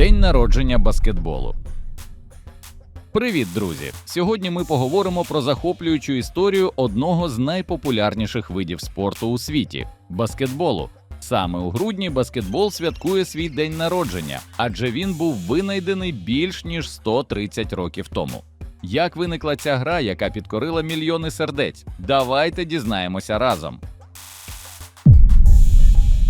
День народження баскетболу. Привіт, друзі! Сьогодні ми поговоримо про захоплюючу історію одного з найпопулярніших видів спорту у світі баскетболу. Саме у грудні баскетбол святкує свій день народження, адже він був винайдений більш ніж 130 років тому. Як виникла ця гра, яка підкорила мільйони сердець? Давайте дізнаємося разом.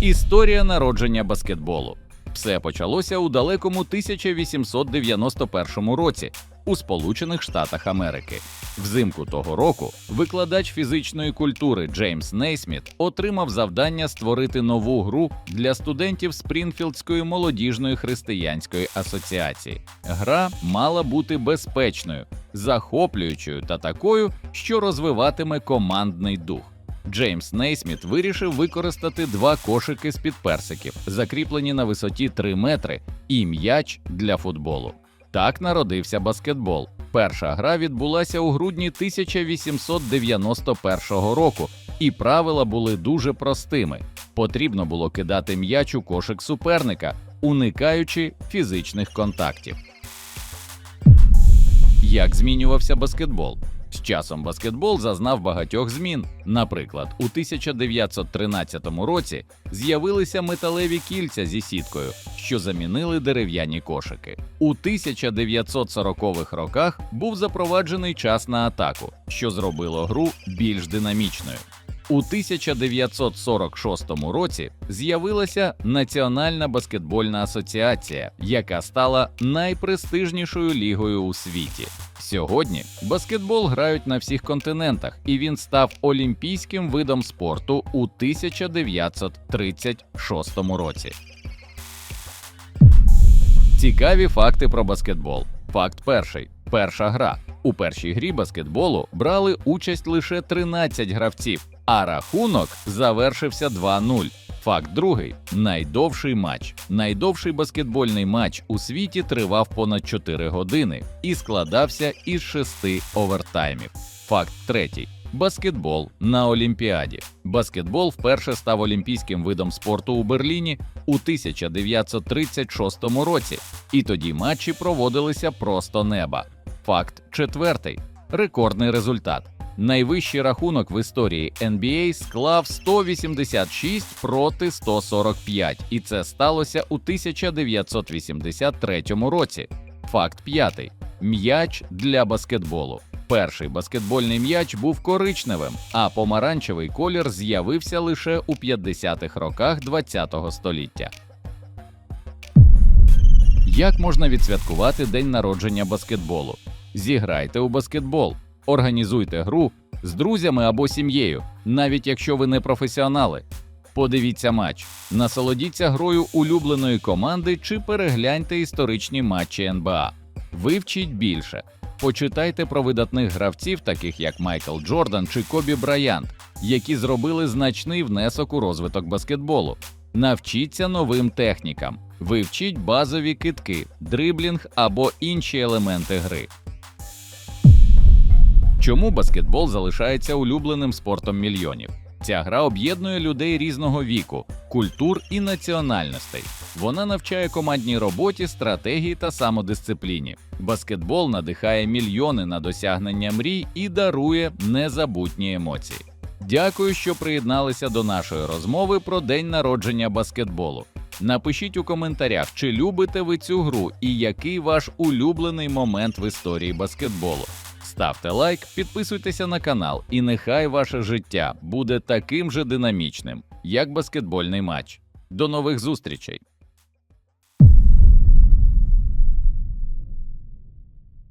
Історія народження баскетболу. Все почалося у далекому 1891 році у Сполучених Штатах Америки. Взимку того року викладач фізичної культури Джеймс Нейсміт отримав завдання створити нову гру для студентів Спрінфілдської молодіжної християнської асоціації. Гра мала бути безпечною, захоплюючою та такою, що розвиватиме командний дух. Джеймс Нейсміт вирішив використати два кошики з-під персиків, закріплені на висоті 3 метри, і м'яч для футболу. Так народився баскетбол. Перша гра відбулася у грудні 1891 року, і правила були дуже простими. Потрібно було кидати м'яч у кошик суперника, уникаючи фізичних контактів. Як змінювався баскетбол? З часом баскетбол зазнав багатьох змін. Наприклад, у 1913 році з'явилися металеві кільця зі сіткою, що замінили дерев'яні кошики. У 1940-х роках був запроваджений час на атаку, що зробило гру більш динамічною. У 1946 році з'явилася Національна баскетбольна асоціація, яка стала найпрестижнішою лігою у світі. Сьогодні баскетбол грають на всіх континентах, і він став олімпійським видом спорту у 1936 році. Цікаві факти про баскетбол. Факт перший: перша гра. У першій грі баскетболу брали участь лише 13 гравців, а рахунок завершився 2-0. Факт другий: найдовший матч. Найдовший баскетбольний матч у світі тривав понад 4 години і складався із 6 овертаймів. Факт третій. Баскетбол на Олімпіаді. Баскетбол вперше став олімпійським видом спорту у Берліні у 1936 році, і тоді матчі проводилися просто неба. Факт четвертий рекордний результат. Найвищий рахунок в історії NBA склав 186 проти 145, і це сталося у 1983 році. Факт п'ятий: м'яч для баскетболу. Перший баскетбольний м'яч був коричневим, а помаранчевий колір з'явився лише у 50-х роках ХХ століття. Як можна відсвяткувати день народження баскетболу? Зіграйте у баскетбол, організуйте гру з друзями або сім'єю, навіть якщо ви не професіонали. Подивіться матч, насолодіться грою улюбленої команди чи перегляньте історичні матчі НБА. Вивчіть більше. Почитайте про видатних гравців, таких як Майкл Джордан чи Кобі Брайант, які зробили значний внесок у розвиток баскетболу. Навчіться новим технікам, вивчіть базові китки, дриблінг або інші елементи гри. Чому баскетбол залишається улюбленим спортом мільйонів? Ця гра об'єднує людей різного віку, культур і національностей. Вона навчає командній роботі, стратегії та самодисципліні. Баскетбол надихає мільйони на досягнення мрій і дарує незабутні емоції. Дякую, що приєдналися до нашої розмови про день народження баскетболу. Напишіть у коментарях, чи любите ви цю гру і який ваш улюблений момент в історії баскетболу. Ставте лайк, підписуйтеся на канал, і нехай ваше життя буде таким же динамічним, як баскетбольний матч. До нових зустрічей!